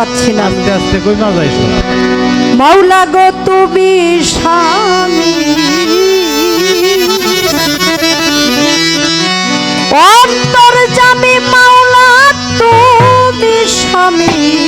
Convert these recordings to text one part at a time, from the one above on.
পাচ্ছি না আস্তে আস্তে কই না যাইছ মাওলা গো তুমি স্বামী। অন্তর জামি মাওলা তুমি স্বামী।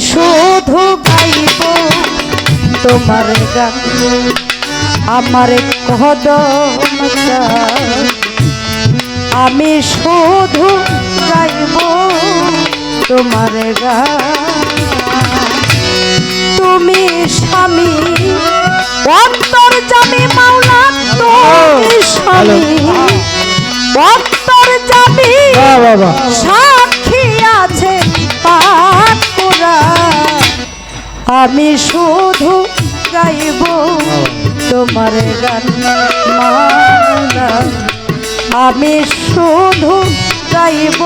শুধু গাইব তোমার গান আমার কদম। আমি শুধু গাইব তোমার গান। তুমি স্বামী অন্তর জামি মাওলা তুমি স্বামী। অন্তর জামি বাবা আমি শুধু গাইব তোমার গান আমি শুধু গাইব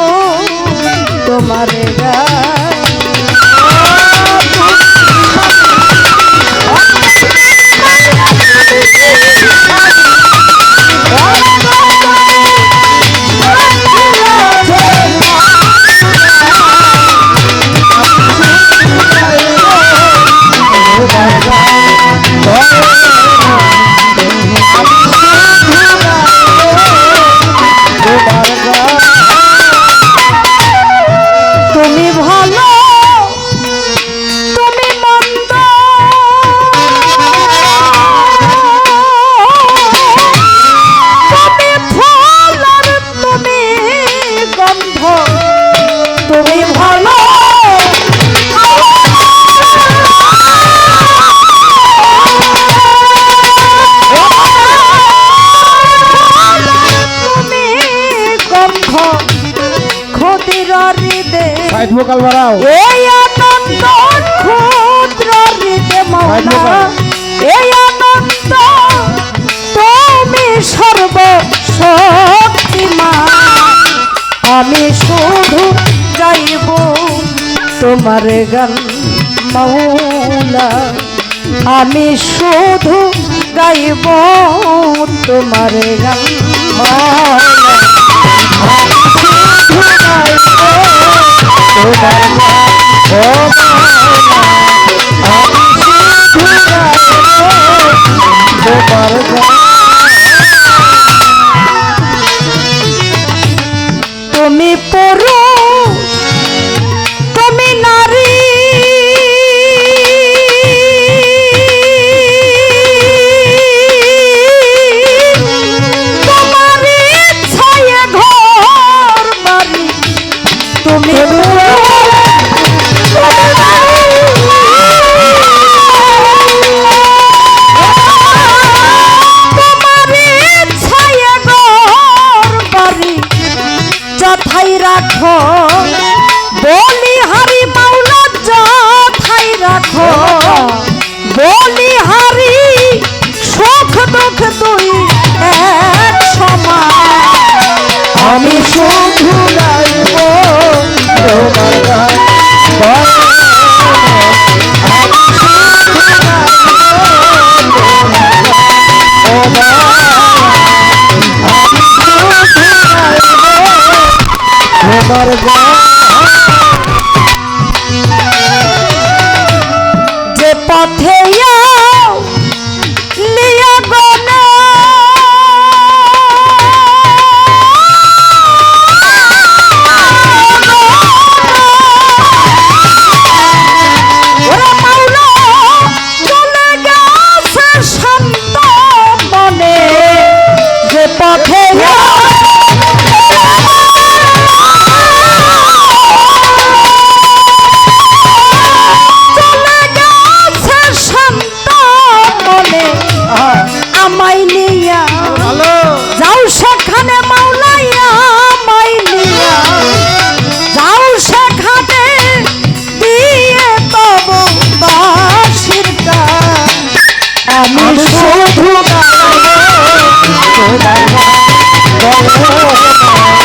তোমার গান। সাইড ভোকাল বাড়াও। এই আনন্দ ক্ষুদ্র হৃদে মৌলা। এই আনন্দ তুমি সর্ব শক্তিমান আমি শুধু গাইব তোমার গান মৌলা। আমি শুধু গাইব তোমার গান মৌলা। তোমার ও মৌলা আমি শুধু पाथे আমি শুধু গাই গাই গাই